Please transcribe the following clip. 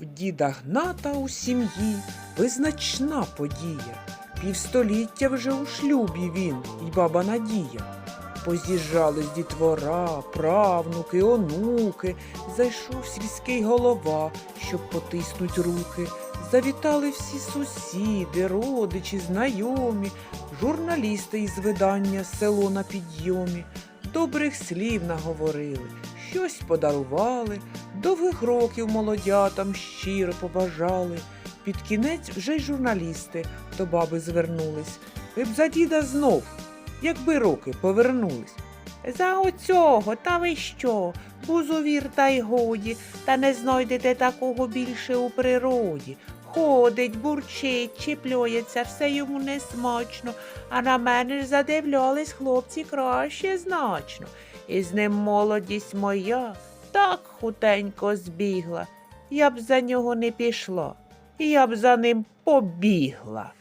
В діда Гната у сім'ї визначна подія. Півстоліття вже у шлюбі він і баба Надія. Поз'їжджались дітвора, правнуки, онуки, зайшов сільський голова, щоб потиснуть руки. Завітали всі сусіди, родичі, знайомі, журналісти із видання село на підйомі. Добрих слів наговорили, щось подарували, довгих років молодятам щиро побажали. Під кінець вже й журналісти до баби звернулись. Ви б за діда знов, якби роки повернулись. За оцього, та ви що? Бузовір та й годі, та не знайдете такого більше у природі. Ходить, бурчить, чіплюється, все йому несмачно, а на мене ж задивлялись хлопці краще значно. І з ним молодість моя так хутенько збігла. Я б за нього не пішла, я б за ним побігла.